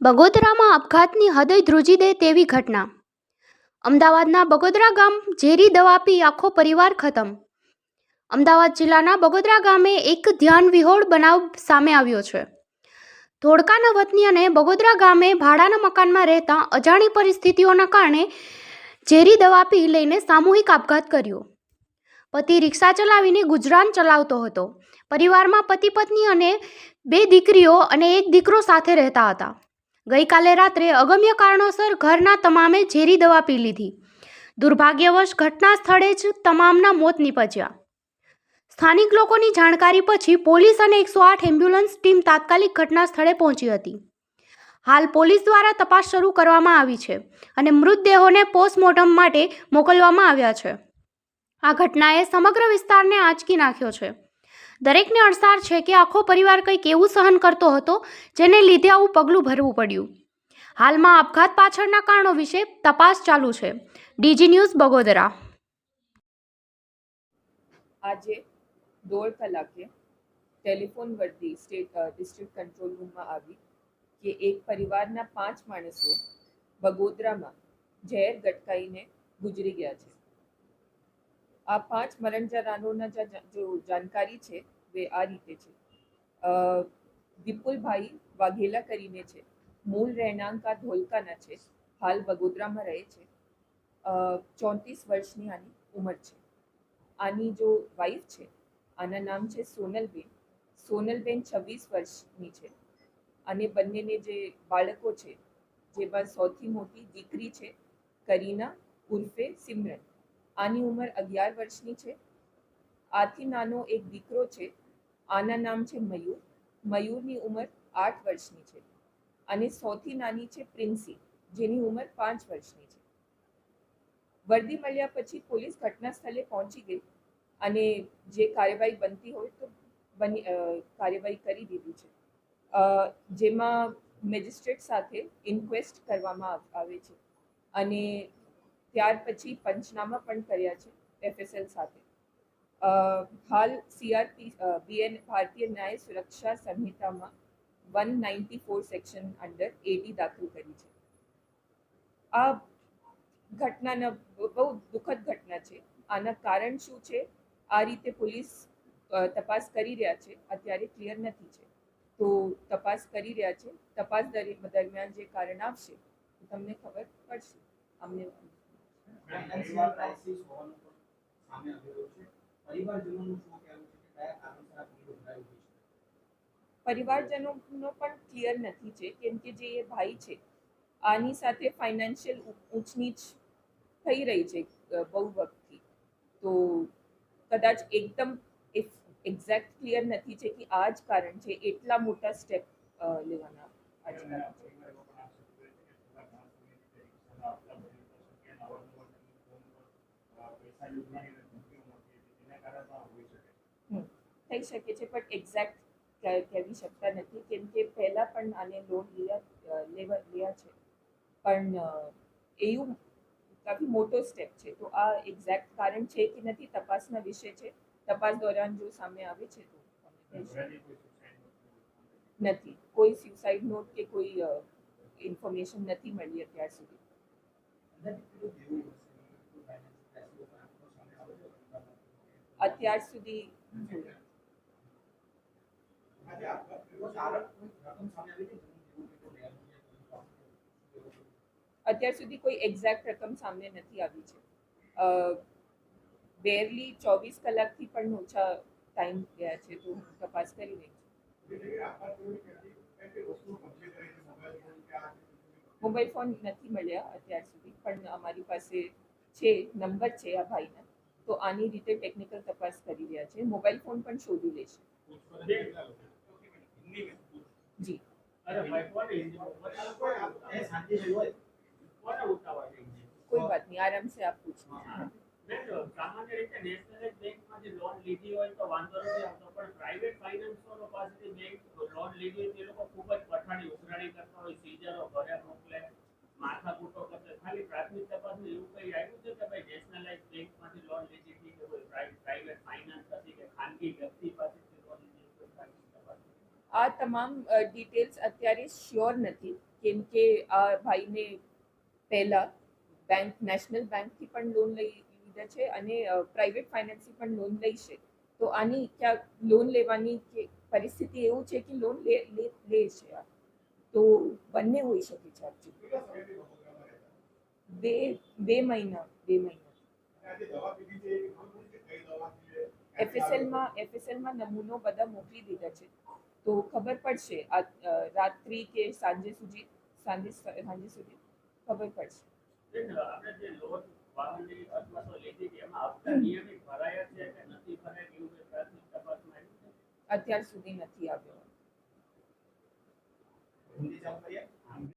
બગોદરામાં આપઘાતની હૃદય ધ્રુજી દે તેવી ઘટના. અમદાવાદના બગોદરા ગામ ઝેરી દવા પી આખો પરિવાર ખતમ. અમદાવાદ જિલ્લાના બગોદરા ગામે એક ધ્યાન વિહોળ બનાવ સામે આવ્યો છે. ધોળકાના વતની અને બગોદરા ગામે ભાડાના મકાનમાં રહેતા અજાણી પરિસ્થિતિઓના કારણે ઝેરી દવા પી લઈને સામૂહિક આપઘાત કર્યો. પતિ રિક્ષા ચલાવીને ગુજરાન ચલાવતો હતો. પરિવારમાં પતિ પત્ની અને બે દીકરીઓ અને એક દીકરો સાથે રહેતા હતા. ગઈકાલે રાત્રે અગમ્ય કારણોસર ઘરના તમામે ઝેરી દવા પી લીધી. દુર્ભાગ્યવશ ઘટના સ્થળે જ તમામના મોત નીપજ્યા. સ્થાનિક લોકોની જાણકારી પછી પોલીસ અને એકસો આઠ એમ્બ્યુલન્સ ટીમ તાત્કાલિક ઘટના સ્થળે પહોંચી હતી. હાલ પોલીસ દ્વારા તપાસ શરૂ કરવામાં આવી છે અને મૃતદેહોને પોસ્ટમોર્ટમ માટે મોકલવામાં આવ્યા છે. આ ઘટનાએ સમગ્ર વિસ્તારને આંચકી નાખ્યો છે. દરેકને અણસાર છે કે આખો પરિવાર કંઈક એવું સહન કરતો હતો જેને લીધે આવું પગલું ભરવું પડ્યું. હાલમાં આપઘાત પાછળના કારણો વિશે તપાસ ચાલુ છે. DG news Bagodara. આજે દોઢ કલાકે ટેલિફોન વર્તી સ્ટેટ ડિસ્ટ્રિક્ટ કંટ્રોલ રૂમમાં આવી કે એક પરિવારના પાંચ માણસો બગોદરામાં ઝેર ગટકાઈને ગુજરી ગયા છે. આ પાંચ મરણજા રાનોના જા- જાણકારી છે તે આ રીતે છે. વિપુલભાઈ વાઘેલા કરીને છે. મૂળ રહેણાંક ધોલકાના છે. હાલ બગોદરામાં રહે છે. ચોત્રીસ વર્ષની આની ઉંમર છે. આની જો વાઈફ છે, આના નામ છે સોનલબેન. સોનલબેન છવ્વીસ વર્ષની છે. અને બંનેને જે બાળકો છે, જેમાં સૌથી મોટી દીકરી છે, કરીના ઉર્ફે સિમરન. આની ઉંમર અગિયાર વર્ષની છે. આથી નાનો એક દીકરો છે. આના નામ છે મયુર. મયુરની ઉંમર આઠ વર્ષની છે અને સૌથી નાની છે પ્રિન્સી, જેની ઉંમર પાંચ વર્ષની છે. વર્દી મળ્યા પછી પોલીસ ઘટના સ્થળે પહોંચી ગઈ અને જે કાર્યવાહી બનતી હોય તો બની કાર્યવાહી કરી દીધી છે. જેમાં મેજિસ્ટ્રેટ સાથે ઇન્ક્વેસ્ટ કરવામાં આવે છે. અને ત્યાર પછી પંચનામા પણ કર્યા છે એફએસએલ સાથે. હાલ સીઆરપી બીએન ભારતીય ન્યાય સુરક્ષા સંહિતામાં one ninety four section under એડી દાખલ કરી છે. આ ઘટનાના બહુ દુઃખદ ઘટના છે. આના કારણ શું છે? આ રીતે પોલીસ તપાસ કરી રહ્યા છે. અત્યારે ક્લિયર નથી છે. તો તપાસ કરી રહ્યા છે. તપાસ દરી- દરમિયાન જે કારણ આવશે તમને ખબર પડશે. અમને પરિવારજનોનું પણ ક્લિયર નથી છે, કેમ કે જે એ ભાઈ છે, આની સાથે ફાઇનાન્શિયલ ઊંચ નીચ થઈ રહી છે બહુ વખતથી. તો કદાચ એકદમ એક્ઝેક્ટ ક્લિયર નથી છે કે આ જ કારણ છે, એટલા મોટા સ્ટેપ લેવાના આ જ કારણ છે હમ, થઈ શકે છે, પણ એક્ઝેક્ટ કહેવી શકતા નથી, કેમ કે પહેલાં પણ આને લોન લીધા લેવા લીધા છે. પણ એવું કાફી મોટો સ્ટેપ છે. તો આ એક્ઝેક્ટ કારણ છે કે નથી, તપાસના વિષય છે. તપાસ દોરાન જો સામે આવે છે તો નથી. કોઈ સ્યુસાઇડ નોટ કે કોઈ ઇન્ફોર્મેશન નથી મળી અત્યાર સુધી. પોલીસ સુધી અત્યાર સુધી કોઈ એક્ઝેક્ટ રકમ સામે નથી આવી છે. બેરલી ચોવીસ કલાકથી પણ ઓછા ટાઈમ ગયા છે તો હું તપાસ કરી રહી છું મોબાઈલ ફોન નથી મળ્યા અત્યાર સુધી, પણ અમારી પાસે છે નંબર છે આ ભાઈના તો આની રીતે ટેકનિકલ તપાસ કરી રહ્યા છે. મોબાઈલ ફોન પણ શોધી જી. સાંજે જોયો હોય. કોઈ વાત નહીં આરામ સે આપ પૂછો. સામાન્ય રીતે નેશનલાઇઝ બેંકમાં જે લોન લીધી હોય તો વાંધો નથી આવતો પણ પ્રાઇવેટ ફાઇનાન્સરો પાસેથી બેંક લોન લીધી હોય તે લોકો ખૂબ જ પઠાણી ઉઘરાણી કરતા હોય સીઝરો ભર્યા મોકલે. આ તમામ ડિટેલ્સ અત્યારે શ્યોર નથી. કેમ કે આ ભાઈને પહેલા બેંક નેશનલ બેંકથી પણ લોન લઈ લીધા છે અને પ્રાઇવેટ ફાઇનાન્સથી પણ લોન લઈ છે. તો આની ક્યાંક લોન લેવાની કે પરિસ્થિતિ એવું છે કે લોન લે લે છે તો બંને હોઈ શકે. બે બે મહિના બે મહિના? એફએસએલમાં એફએસએલમાં નમૂનો બધા મોકલી દીધા છે તો ખબર પડશે, આ રાત્રિ કે સાંજે સુધી, સાંજે સાંજે સુધી, ખબર પડશે આપણે જે લોન વાહનની અથવા તો લેતી એમાં આપતા નિયમિત